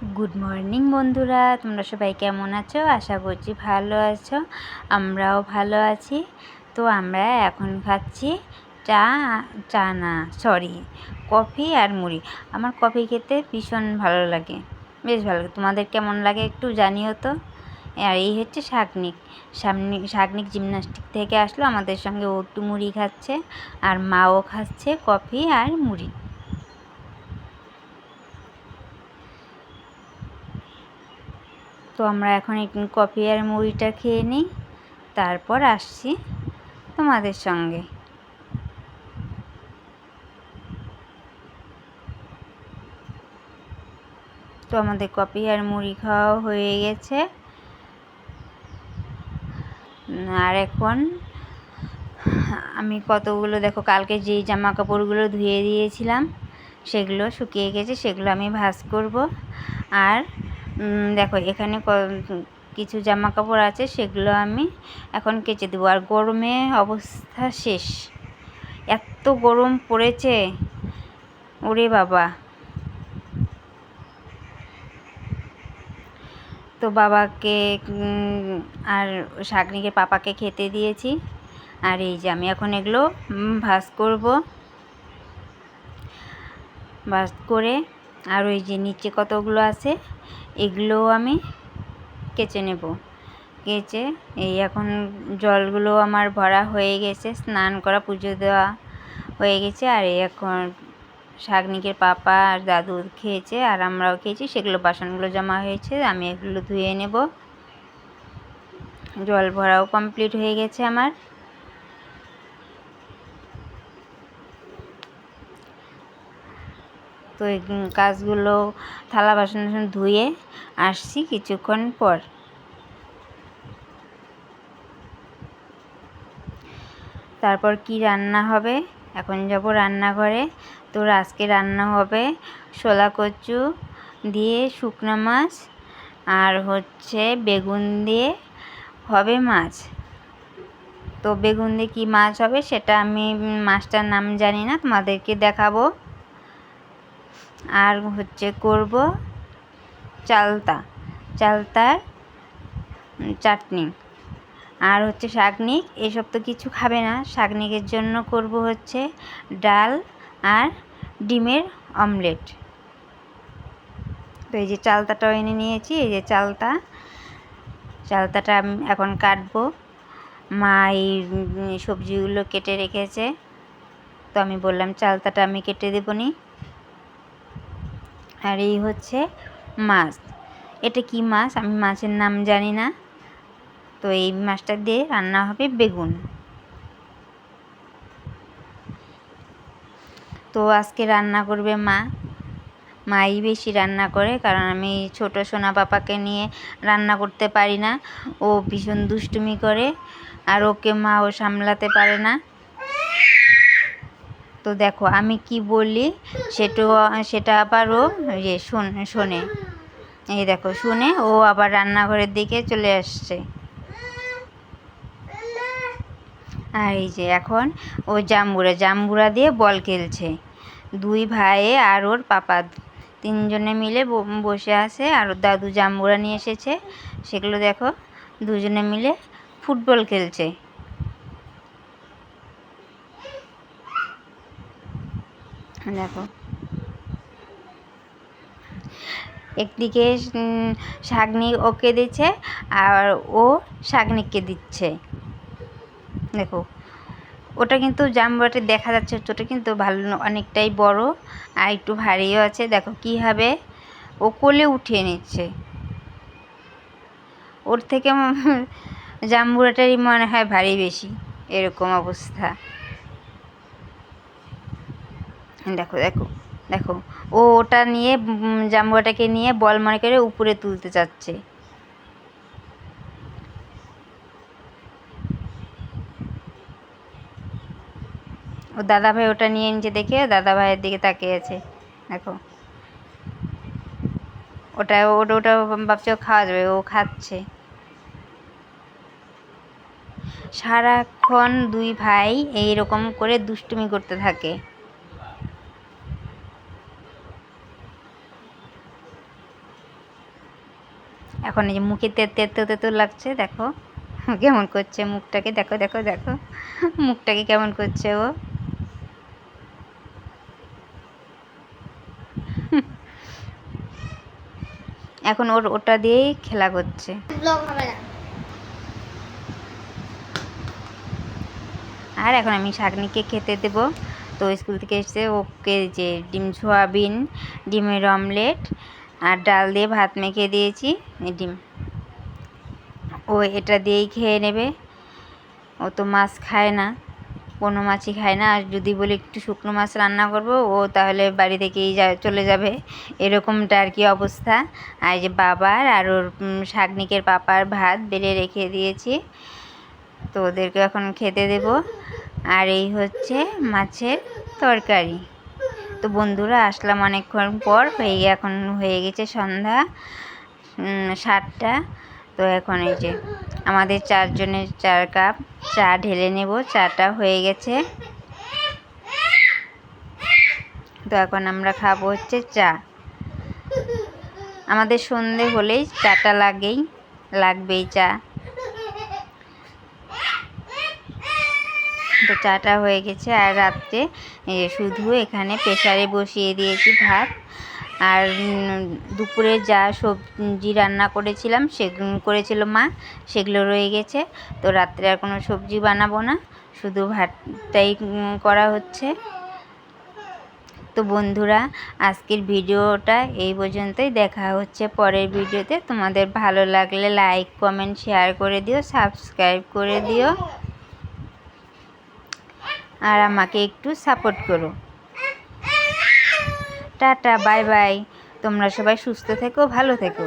Good morning বন্ধুরা। তোমরা সবাই কেমন আছো? আশা করছি ভালো আছো। আমরাও ভালো আছি। তো আমরা এখন খাচ্ছি চা চা না সরি কফি আর মুড়ি। আমার কফি খেতে ভীষণ ভালো লাগে, বেশ ভালো লাগে। তোমাদের কেমন লাগে একটু জানিও তো। আর এই হচ্ছে শাকনিক। সামনি শাকনিক জিমনাস্টিক থেকে আসলো, আমাদের সঙ্গে ও একটু মুড়ি খাচ্ছে, আর মাও খাচ্ছে কফি আর মুড়ি। তো আমরা এখন কফি আর মুড়িটা খেয়ে নিই। তারপর আসছি তোমাদের সঙ্গে। তো আমাদের কফি আর মুড়ি খাওয়া হয়ে গেছে। আর এখন আমি কতগুলো, দেখো কালকে যেই জামা কাপড়গুলো ধুয়ে দিয়েছিলাম, সেগুলো শুকিয়ে গেছে, সেগুলো আমি ভাজ করব। আর দেখো, এখানে কিছু জামা কাপড় আছে, সেগুলো আমি এখন কেচে দেবো। আর গরমে অবস্থা শেষ। এত গরম পড়েছে। ওরে বাবা। তো বাবাকে আর শাকনিকে পাপাকে খেতে দিয়েছি। আর এই যে আমি এখন এগুলো ভাজ করব। ভাজ করে, আর ওই যে নিচে কতগুলো আছে এগুলোও আমি কেচে নেব। কেচে এই এখন জলগুলো আমার ভরা হয়ে গেছে, স্নান করা, পুজো দেওয়া হয়ে গেছে। আর এই এখন শাগনিকের পাপা আর দাদু খেয়েছে আর আমরাও খেয়েছি, সেগুলো বাসনগুলো জমা হয়েছে, আমি এগুলো ধুয়ে নেব। জল ভরাও কমপ্লিট হয়ে গেছে আমার। তো এই কাজগুলো থালা বাসন টাসন ধুয়ে আসছি কিছুক্ষণ পর। তারপর কি রান্না হবে? এখন যাব রান্নাঘরে। তো আজকে রান্না হবে শোলা কচু দিয়ে শুকনো মাছ আর হচ্ছে বেগুন দিয়ে হবে মাছ। তো বেগুন দিয়ে কী মাছ হবে সেটা আমি মাছটার নাম জানি না, তোমাদেরকে দেখাবো। আর হচ্ছে করব চালতা, চালতার চাটনি। আর হচ্ছে শাকনিক, এসব তো কিছু খাবে না। শাকনিকের জন্য করব হচ্ছে ডাল আর ডিমের অমলেট। তো এই যে চালতাটাও এনে নিয়েছি, এই যে চালতা। চালতাটা আমি এখন কাটবো। মা এই সবজিগুলো কেটে রেখেছে। তো আমি বললাম, চালতাটা আমি কেটে দেবো নি। আর এই হচ্ছে মাছ। এটা কি মাছ? আমি মাছের নাম জানি না। তো এই মাছটা দিয়ে রান্না হবে বেগুন। তো আজকে রান্না করবে মা। মাই বেশি রান্না করে কারণ আমি ছোট সোনা পাপাকে নিয়ে রান্না করতে পারি না। ও ভীষণ দুষ্টুমি করে আর ওকে মা ও সামলাতে পারে না। তো দেখো, আমি কি বলি সেটা সেটা আবার ও ইয়ে শোনে এই দেখো, শুনে ও আবার রান্নাঘরের দিকে চলে আসছে। আর এই যে এখন ও জাম্বুরা জাম্বুরা দিয়ে বল খেলছে। দুই ভাইয়ে আর ওর পাপা, তিনজনে মিলে বসে আছে আর ওর দাদু জাম্বুরা নিয়ে এসেছে। সেগুলো দেখো, দুজনে মিলে ফুটবল খেলছে। দেখো। একদিকে শাগনিক ওকে দিচ্ছে আর ও শাগনিককে দিচ্ছে। দেখো, ওটা কিন্তু জামবাটে দেখা যাচ্ছে, ওটা কিন্তু ভালো, অনেকটাই বড় আর একটু ভারীও আছে। দেখো কীভাবে ও কোলে উঠিয়ে নিচ্ছে। ওর থেকে জাম্বুরাটারই মনে হয় ভারী বেশি, এরকম অবস্থা। দেখো দেখো দেখো। ও ওটা নিয়ে জাম্বুরাটাকে নিয়ে বল মনে করে উপরে তুলতে চাচ্ছে। ও দাদা ভাই ওটা নিয়ে নিচে দেখে দাদা ভাইয়ের দিকে তাকিয়ে আছে। দেখো। ওটা ওটা ওটা ভাবছে খাওয়া যাবে, ও খাচ্ছে। সারাক্ষণ দুই ভাই এইরকম করে দুষ্টুমি করতে থাকে। এখন এই যে মুখে তেতে তেতো তেতো লাগছে দেখো। কেমন করছে মুখটাকে? দেখো দেখো দেখো। মুখটাকে কেমন করছে ও? এখন ওর ওটা দিয়েই খেলা করছে। আর এখন আমি শাকনিকে খেতে দেব। তো স্কুল থেকে এসে ওকে যে ডিম সোয়াবিন ডিমের অমলেট আর ডাল দিয়ে ভাত মেখে দিয়েছি ডিম। ও এটা দিয়েই খেয়ে নেবে। ও তো মাছ খায় না কোনো মাছই খায় না। আর যদি বলি একটু শুকনো মাছ রান্না করব ও তাহলে বাড়ি থেকেই যা চলে যাবে। এরকমটা আর কি অবস্থা। আর যে বাবার আর ওর উম, শাকনিকের পাপার ভাত বেড়ে রেখে দিয়েছি। তো ওদেরকে এখন খেতে দেব। আর এই হচ্ছে মাছের তরকারি। তো বন্ধুরা, আসলাম অনেকক্ষণ পর, হয়ে এখন হয়ে গেছে সন্ধ্যা সাতটা। তো এখন এই যে আমাদের চারজনের চার কাপ চা ঢেলে নেব, চাটা হয়ে গেছে। তো এখন আমরা খাব হচ্ছে চা। আমাদের সন্ধে হলেই চাটা লাগেই, লাগবেই চা। তো চাটা হয়ে গেছে আর রাত্রে শুধু এখানে প্রেশারে বসিয়ে দিয়েছি ভাত। আর দুপুরে যা সবজি রান্না করেছিলাম সেগুলো করেছিল মা, সেগুলো রয়ে গেছে। তো রাত্রে আর কোনো সবজি বানাবো না, শুধু ভাতটাই করা হচ্ছে। তো বন্ধুরা, আজকের ভিডিওটা এই পর্যন্তই। দেখা হচ্ছে পরের ভিডিওতে। তোমাদের ভালো লাগলে লাইক কমেন্ট শেয়ার করে দিও সাবস্ক্রাইব করে দিও। আর আমাকে একটু সাপোর্ট করো। Tata bye bye. তোমরা সবাই সুস্থ থেকো ভালো থেকো।